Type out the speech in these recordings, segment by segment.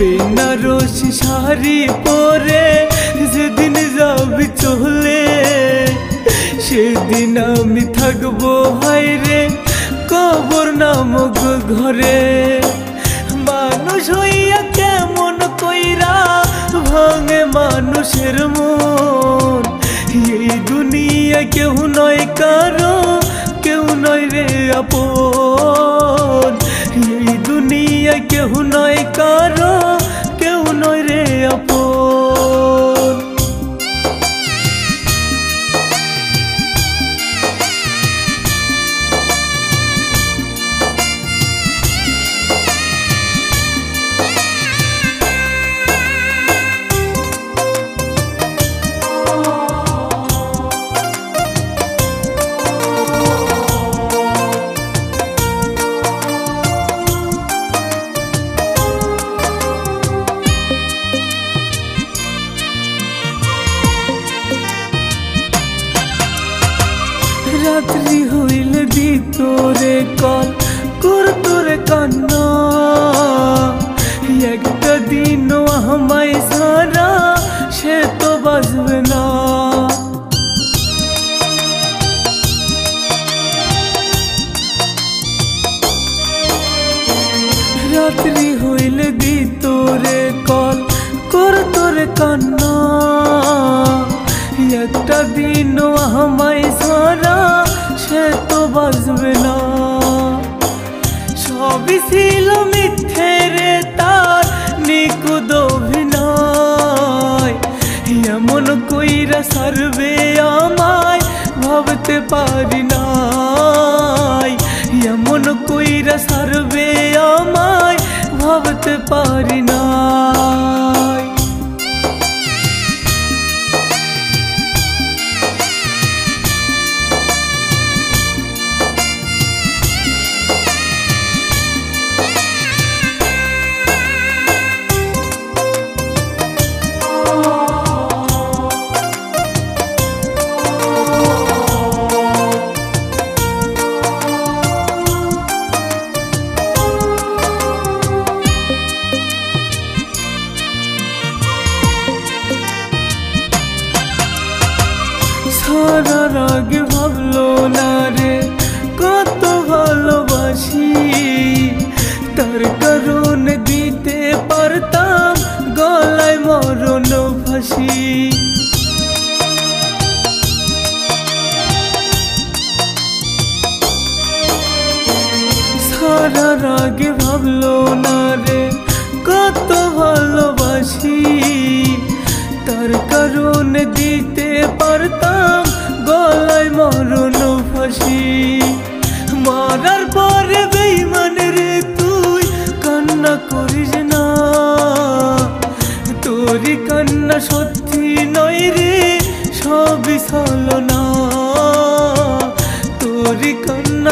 বেনারসি শাড়ি পরে, যেদিন যাবি চলে, সেদিন আমি থাকব হাইরে কবর নামক ঘরে। মানুষ হইয়া কেমন কইরা ভাঙে মানুষের মন। এই দুনিয়া কেউ নয় কারও, কেউ নয় রে আপন। এই দুনিয়া কেউ নয় কারও রাত্রি হইল দি তোরে কল কর তোরে কান্না। একটা দিন আমায় সারা সে তো বাজবে না। রাত্রি হইল দি তোরে কল কর তোরে কান্না। একটা দিন আমায় সারা সে তো বাজবে না। সবই ছিল মিথ্যে রে তার নিকুদ অভিনয়। এমন কইরা সারবে আমায় ভাবতে পারি নাই। এমন কইরা সারবে আমায় ভাবতে পারি সারা রাগ ভাবলো না রে? কত ভালোবাসি। তার কারণ দিতে পারতাম, গলায় মরণ ফাঁসি। সারা রাগে ভাবলো না রে? কত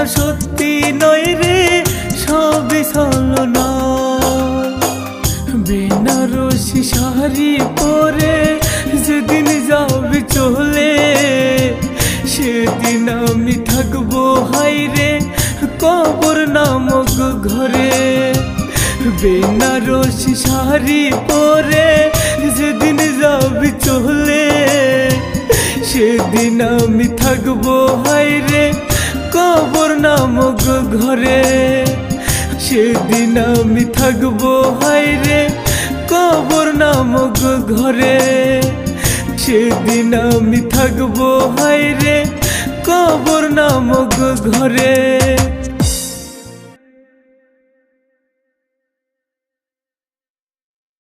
সত্যি নয় রে, সবই ছলো না বেনারসি শাড়ি পরে যেদিন যাবি চলে, সেদিন আমি থাকব হাইরে, কবর নামক ঘরে। বেনারসি শাড়ি পরে যেদিন যাবি চলে, সেদিন আমি থাকব হাইরে কবর নামক ঘরে সেদিন আমি থাকব হাইরে কবর নামক ঘরে সেদিন আমি থাকব হাইরে কবর নামক ঘরে